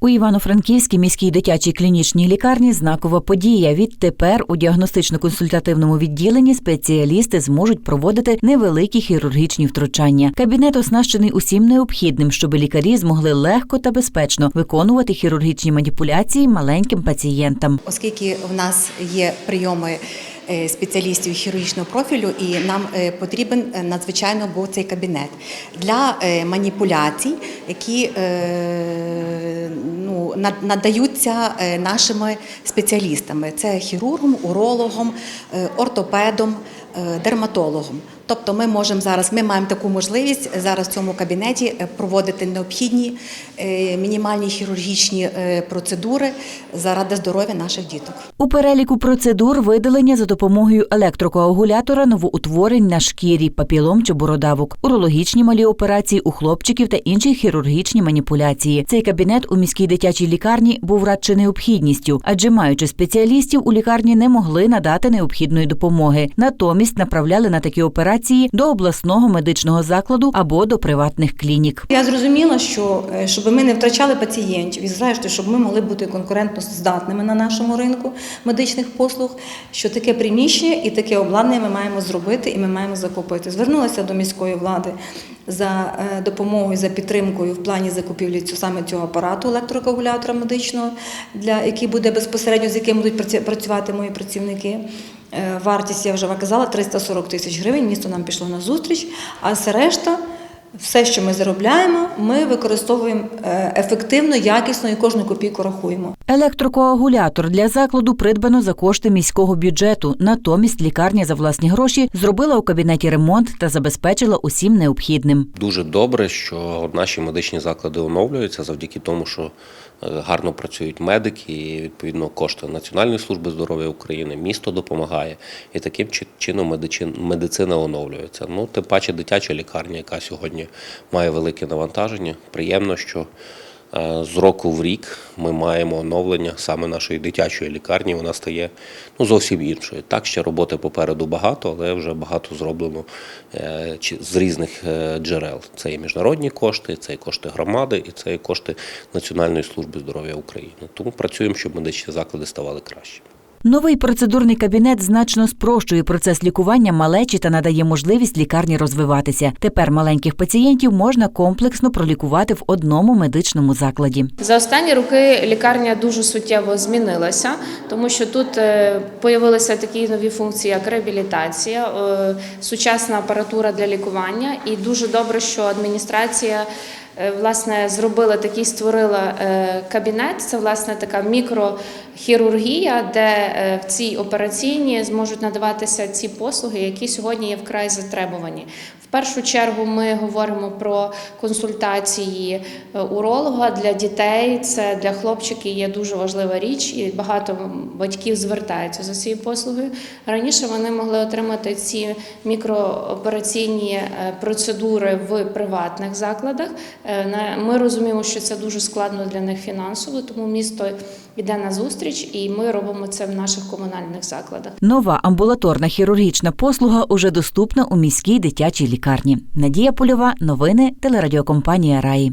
У Івано-Франківській міській дитячій клінічній лікарні знакова подія. Відтепер у діагностично-консультативному відділенні спеціалісти зможуть проводити невеликі хірургічні втручання. Кабінет оснащений усім необхідним, щоб лікарі змогли легко та безпечно виконувати хірургічні маніпуляції маленьким пацієнтам. Оскільки в нас є прийоми спеціалістів хірургічного профілю, і нам е, потрібен е, надзвичайно був цей кабінет. Для е, маніпуляцій, які е, надаються е, нашими спеціалістами: це хірургом, урологом, е, ортопедом, е, дерматологом. Тобто ми можемо зараз, ми маємо таку можливість зараз в цьому кабінеті проводити необхідні мінімальні хірургічні процедури заради здоров'я наших діток. У переліку процедур видалення за допомогою електрокоагулятора новоутворень на шкірі, папілом чи бородавок, урологічні малі операції у хлопчиків та інші хірургічні маніпуляції. Цей кабінет у міській дитячій лікарні був радше необхідністю, адже маючи спеціалістів, у лікарні не могли надати необхідної допомоги. Натомість направляли на такі операції до обласного медичного закладу або до приватних клінік. Я зрозуміла, що е, щоб ми не втрачали пацієнтів і зрештою, щоб ми могли бути конкурентно здатними на нашому ринку медичних послуг, що таке приміщення і таке обладнання ми маємо зробити і ми маємо закупити. Звернулася до міської влади за е, допомогою, за підтримкою в плані закупівлі саме цього апарату електрокоагулятора медичного, для який буде безпосередньо з яким будуть працювати мої працівники. Е, Вартість, я вже казала, 340 тисяч гривень. Місто нам пішло на зустріч, а все решта, все, що ми заробляємо, ми використовуємо е, ефективно, якісно і кожну копійку рахуємо. Електрокоагулятор для закладу придбано за кошти міського бюджету. Натомість лікарня за власні гроші зробила у кабінеті ремонт та забезпечила усім необхідним. Дуже добре, що наші медичні заклади оновлюються завдяки тому, що е, гарно працюють медики, і відповідно кошти Національної служби здоров'я України, місто допомагає, і таким чином медичин- медицина оновлюється. Ну, тим паче дитяча лікарня, яка сьогодні має велике навантаження. Приємно, що е, з року в рік ми маємо оновлення саме нашої дитячої лікарні. Вона стає ну, зовсім іншою. Так, ще роботи попереду багато, але вже багато зроблено е, з різних е, джерел. Це і міжнародні кошти, це і кошти громади, і це і кошти Національної служби здоров'я України. Тому працюємо, щоб медичні заклади ставали кращими. Новий процедурний кабінет значно спрощує процес лікування малечі та надає можливість лікарні розвиватися. Тепер маленьких пацієнтів можна комплексно пролікувати в одному медичному закладі. За останні роки лікарня дуже суттєво змінилася, тому що тут е, появилися такі нові функції, як реабілітація, е, сучасна апаратура для лікування. І дуже добре, що адміністрація власне зробила такий, створила е, кабінет. Це власне така мікрохірургія, де е, в цій операційній зможуть надаватися ці послуги, які сьогодні є вкрай затребувані. В першу чергу ми говоримо про консультації е, уролога для дітей. Це для хлопчиків є дуже важлива річ, і багато батьків звертаються за цією послугою. Раніше вони могли отримати ці мікроопераційні е, процедури в приватних закладах. Е, Ми розуміємо, що це дуже складно для них фінансово, тому місто йде на зустріч, і ми робимо це в наших комунальних закладах. Нова амбулаторна хірургічна послуга уже доступна у міській дитячій лікарні. Надія Польова, новини телерадіокомпанія Раї.